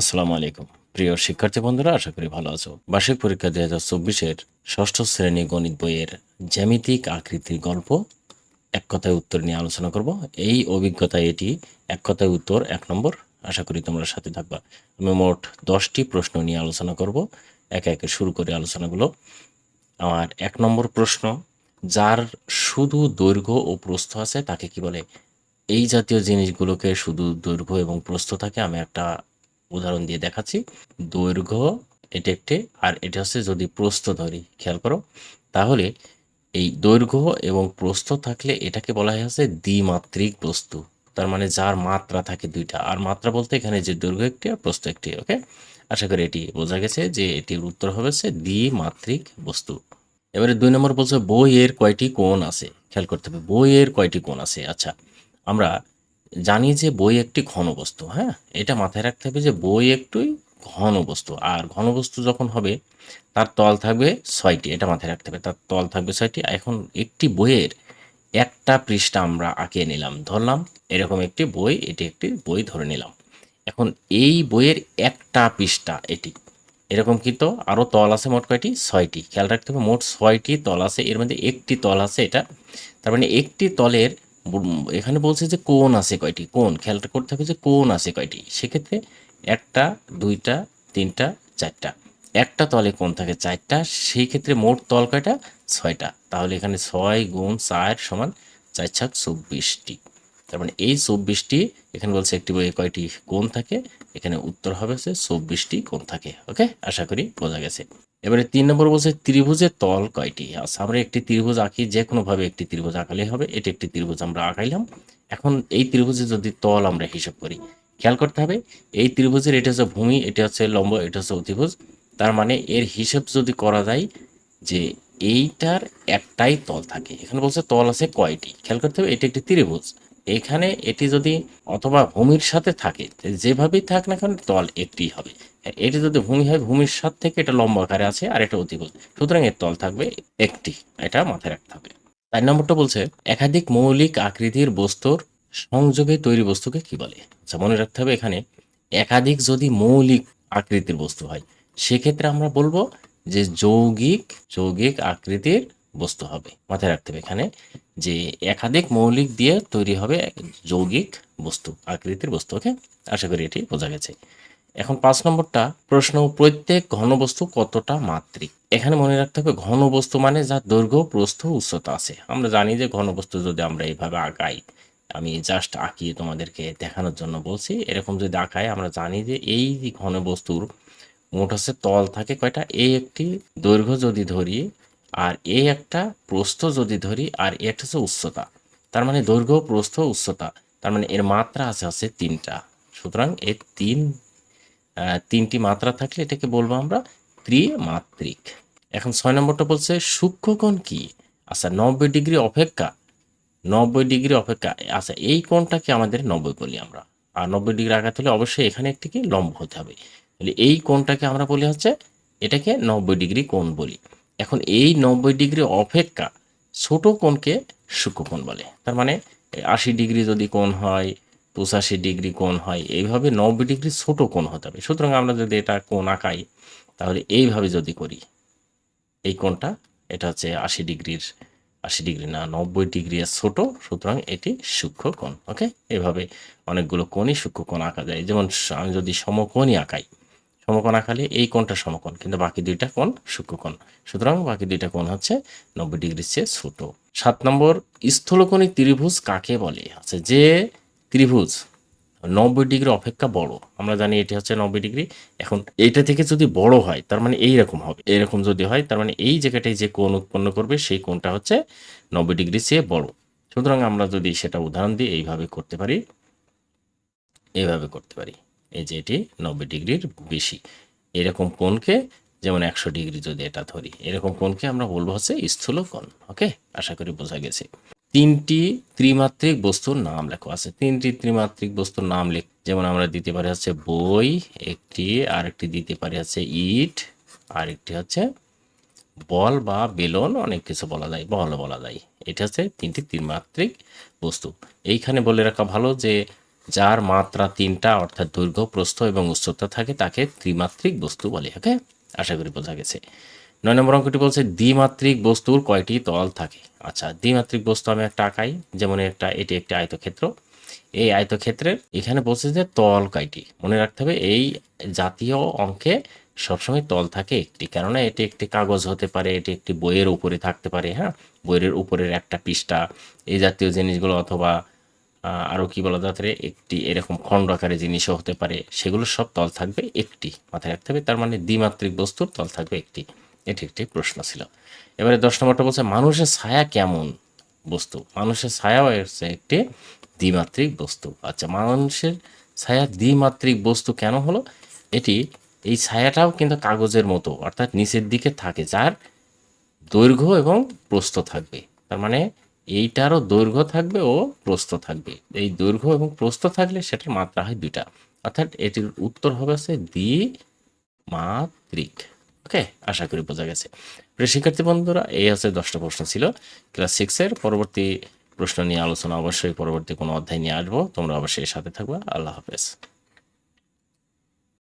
আসসালামু আলাইকুম। প্রিয় শিক্ষার্থী বন্ধুরা, আশা করি ভালো আছো। বার্ষিক পরীক্ষা দুই হাজার চব্বিশের ষষ্ঠ শ্রেণি গণিত বইয়ের জ্যামিতিক আকৃতির গল্প এক কথায় উত্তর নিয়ে আলোচনা করব। এই অভিজ্ঞতায় এটি এক কথায় উত্তর, এক নম্বর। আশা করি তোমরা সাথে থাকবা। আমি মোট দশটি প্রশ্ন নিয়ে আলোচনা করব। একে একে শুরু করে আলোচনাগুলো। আমার এক নম্বর প্রশ্ন, যার শুধু দৈর্ঘ্য ও প্রস্থ আছে তাকে কি বলে? এই জাতীয় জিনিসগুলোকে শুধু দৈর্ঘ্য এবং প্রস্থ থাকে, আমি একটা উদাহরণ দিয়ে দেখাচ্ছি। দৈর্ঘ্য এটা একটি, আর এটা হচ্ছে যদি প্রস্থ ধরি, খেয়াল করো। তাহলে এই দৈর্ঘ্য এবং প্রস্থ থাকলে এটাকে বলা হয় হচ্ছে দ্বিমাত্রিক বস্তু তার মানে যার মাত্রা থাকে দুইটা, আর মাত্রা বলতে এখানে যে দৈর্ঘ্য একটি আর প্রস্থ একটি, ওকে? আশা করি এটি বোঝা গেছে যে এটির উত্তর হবে দ্বিমাত্রিক বস্তু। এবারে দুই নম্বর বলছে বইয়ের কয়টি কোণ আছে? খেয়াল করতে হবে, বইয়ের কয়টি কোণ আছে? আচ্ছা আমরা জানি যে বই একটি ঘনবস্তু হ্যাঁ? এটা মাথায় রাখতে হবে যে বই একটি ঘনবস্তু আর ঘনবস্তু যখন হবে, তার তল থাকবে ছয়টি, এটা মাথায় রাখতে হবে। তার তল থাকবে ছয়টি। এখন একটি বইয়ের একটা পৃষ্ঠা আমরা আঁকিয়ে নিলাম, ধরলাম, এরকম একটি বই, এটি একটি বই ধরে নিলাম। এখন এই বইয়ের একটা পৃষ্ঠা, এটি, এরকম কিন্তু আরও তল আছে মোট কয়টি? ছয়টি। খেয়াল রাখতে হবে, মোট ছয়টি তল আছে, এর মধ্যে একটি তল আছে এটা। তার মানে একটি তলের এখানে বলছে যে কোন আছে কয়টি? কোন খেয়াল করতে হবে যে কোন আছে কয়টি। সেক্ষেত্রে একটা, দুইটা, তিনটা, চারটা। একটা তলে কোন থাকে চারটা, সেই ক্ষেত্রে মোট তল কয়টা? ছয়টা। তাহলে এখানে ছয় গুণ চার সমান চার ছাক চব্বিশটি। তার মানে এই চব্বিশটি, এখানে বলছে একটি বইয়ে কয়টি কোণ থাকে? এখানে উত্তর হবে হচ্ছে চব্বিশটি কোণ থাকে। ওকে? আশা করি বোঝা গেছে। এবারে তিন নম্বর বলছে, ত্রিভুজের তল কয়টি? আচ্ছা আমরা একটি ত্রিভুজ আঁকি যে কোনোভাবে একটি ত্রিভুজ আঁকালেই হবে, এটি একটি ত্রিভুজ আমরা আঁকাইলাম। এখন এই ত্রিভুজে যদি তল আমরা হিসাব করি, খেয়াল করতে হবে, এই ত্রিভুজের এটা হচ্ছে ভূমি, এটা হচ্ছে লম্ব, এটা হচ্ছে অতিভুজ। তার মানে এর হিসাব যদি করা যায় যে এইটার একটাই তল থাকে, এখানে বলছে তল আছে কয়টি? খেয়াল করতে হবে, এটি একটি ত্রিভুজ। এখানে এটি যদি অথবা ভূমির সাথে থাকে যেভাবেই থাক না কেন তল একটি হবে। এটি যদি ভূমি হয়, ভূমির সাথে থেকে এটা লম্বা আকারে আছে আর এটা অতিভুজ সুতরাং এর তল থাকবে একটি, এটা মাথায় রাখতে হবে। চার নম্বরটা বলছে, একাধিক মৌলিক আকৃতির বস্তুর সংযোগে তৈরি বস্তুকে কি বলে? আচ্ছা মনে রাখতে হবে এখানে, একাধিক যদি মৌলিক আকৃতির বস্তু হয়, সেক্ষেত্রে আমরা বলব যে যৌগিক যৌগিক আকৃতির বস্তু হবে, মাথায় রাখতে হবে এখানে যে একাধিক মৌলিক দিয়ে তৈরি হবে যৌগিক বস্তু, আকৃতির বস্তু, ওকে? আশা করি এটি বোঝা গেছে। এখন পাঁচ নম্বরটা, প্রশ্ন, প্রত্যেক ঘনবস্তু কতটা মাত্রিক? এখানে মনে রাখতে হবে ঘনবস্তু মানে যার দৈর্ঘ্য, প্রস্থ, উচ্চতা আছে। আমরা জানি যে ঘনবস্তু যদি আমরা এইভাবে আঁকাই, আমি জাস্ট আঁকিয়ে তোমাদেরকে দেখানোর জন্য বলছি, এরকম যদি আঁকাই, আমরা জানি যে এই যে ঘনবস্তুর মোট হচ্ছে তল থাকে কয়টা? এই একটি দৈর্ঘ্য যদি ধরি আর এই একটা প্রস্থ যদি ধরি, আর এ একটা হচ্ছে উচ্চতা। তার মানে দৈর্ঘ্য, প্রস্থ, উচ্চতা। তার মানে এর মাত্রা আছে হচ্ছে তিনটা। সুতরাং এর তিন তিনটি মাত্রা থাকলে এটাকে বলব আমরা ত্রিমাত্রিক। এখন ছয় নম্বরটা বলছে, সূক্ষ্মকোণ কি? আচ্ছা নব্বই ডিগ্রি অপেক্ষা। নব্বই ডিগ্রি অপেক্ষা। আচ্ছা এই কোণটাকে আমাদের নব্বই বলি আমরা। আর নব্বই ডিগ্রি আঘাত হলে অবশ্যই এখানে একটি কি? লম্ব হতে হবে। তাহলে এই কোণটাকে আমরা বলি হচ্ছে, এটাকে নব্বই ডিগ্রি কোণ বলি। এখন এই নব্বই ডিগ্রি অপেক্ষা ছোট কোণকে সূক্ষ্মকোণ বলে। তার মানে আশি ডিগ্রি যদি কোণ হয়, পঁচাশি ডিগ্রি কোণ হয়, এইভাবে নব্বই ডিগ্রি ছোট কোণ হতে হবে। সুতরাং আমরা যদি এটা কোণ আঁকাই, তাহলে এইভাবে যদি করি, এই কোণটা, এটা হচ্ছে আশি ডিগ্রির, আশি ডিগ্রি না, নব্বই ডিগ্রি ছোট, সুতরাং এটি সূক্ষ্ম কোণ ওকে এভাবে অনেকগুলো কোণই সূক্ষ্ম কোণ আঁকা যায়। যেমন, আমি যদি সমকোণই আঁকাই সমকোণ আঁকালে এই কোণটা সমকোণ, কিন্তু বাকি দুইটা কোণ সূক্ষ্মকোণ সুতরাং বাকি দুইটা কোণ হচ্ছে নব্বই ডিগ্রির চেয়ে ছোট। সাত নম্বর স্থূলকোণী ত্রিভুজ কাকে বলে? আচ্ছা যে ত্রিভুজ নব্বই ডিগ্রি অপেক্ষা বড়, আমরা জানি এটি হচ্ছে নব্বই ডিগ্রি, এখন এইটা থেকে যদি বড় হয়, তার মানে এই রকম হবে। এরকম যদি হয়, তার মানে এই জায়গাটায় যে কোণ উৎপন্ন করবে, সেই কোণটা হচ্ছে নব্বই ডিগ্রি চেয়ে বড়। সুতরাং আমরা যদি সেটা উদাহরণ দিই এইভাবে করতে পারি, এইভাবে করতে পারি। এই যে এটি নব্বই ডিগ্রির বেশি। এরকম কোণকে যেমন একশো ডিগ্রি যদি এটা ধরি, এরকম কোণকে আমরা বলব হচ্ছে স্থূল কোণ, ওকে? আশা করি বোঝা গেছে। তিনটি ত্রিমাত্রিক বস্তুর নাম লেখো আছে। তিনটি ত্রিমাত্রিক বস্তুর নাম লেখ যেমন আমরা দিতে পারি হচ্ছে বই, একটি, আরেকটি দিতে পারি হচ্ছে ইট, আরেকটি হচ্ছে বল বা বেলন, অনেক কিছু বলা যায়, বল বলা যায়। এটা হচ্ছে তিনটি ত্রিমাত্রিক বস্তু। এইখানে বলে রাখা ভালো যে যার মাত্রা তিনটা, অর্থাৎ দৈর্ঘ্য, প্রস্থ এবং উচ্চতা থাকে, তাকে ত্রিমাত্রিক বস্তু বলে, ওকে? আশা করি বোঝা গেছে। নয় নম্বর অঙ্কটি বলছে দ্বিমাত্রিক বস্তুর কয়টি তল থাকে? আচ্ছা দ্বিমাত্রিক বস্তু আমি একটা আঁকাই, যেমন একটা, এটি একটি আয়তক্ষেত্র। এই আয়তক্ষেত্রের এখানে বলছে যে তল কয়টি? মনে রাখতে হবে, এই জাতীয় অঙ্কে সবসময় তল থাকে একটি, কেননা এটি একটি কাগজ হতে পারে, এটি একটি বইয়ের উপরে থাকতে পারে হ্যাঁ? বইয়ের উপরের একটা পৃষ্ঠা, এই জাতীয় জিনিসগুলো অথবা আহ, আরও কি বলা যেতে একটি এরকম খণ্ড আকারে জিনিসও হতে পারে সেগুলো সব তল থাকবে একটি মাথায় রাখতে হবে তার মানে দ্বিমাত্রিক বস্তুর তল থাকবে একটি। এটি একটি প্রশ্ন ছিল। এবারে দশ নম্বরটা বলছে মানুষের ছায়া কেমন বস্তু? মানুষের ছায়াও হচ্ছে একটি দ্বিমাত্রিক বস্তু। আচ্ছা মানুষের ছায়া দ্বিমাত্রিক বস্তু কেন হলো? এটি এই ছায়াটাও কিন্তু কাগজের মতো অর্থাৎ নিচের দিকে থাকে যার দৈর্ঘ্য এবং প্রস্থ থাকবে। তার মানে এইটারও দৈর্ঘ্য থাকবে ও প্রস্থ থাকবে। এই দৈর্ঘ্য এবং প্রস্থ থাকলে সেটার মাত্রা হয় দুইটা। অর্থাৎ এটির উত্তর হবে হচ্ছে দ্বিমাত্রিক। ওকে? আশা করি বোঝা গেছে। প্রিয় শিক্ষার্থী বন্ধুরা, এই হচ্ছে দশটা প্রশ্ন ছিল। ক্লাস সিক্সের পরবর্তী প্রশ্ন নিয়ে আলোচনা অবশ্যই পরবর্তী কোনো অধ্যায় নিয়ে আসব। তোমরা অবশ্যই সাথে থাকবে। আল্লাহ হাফেজ।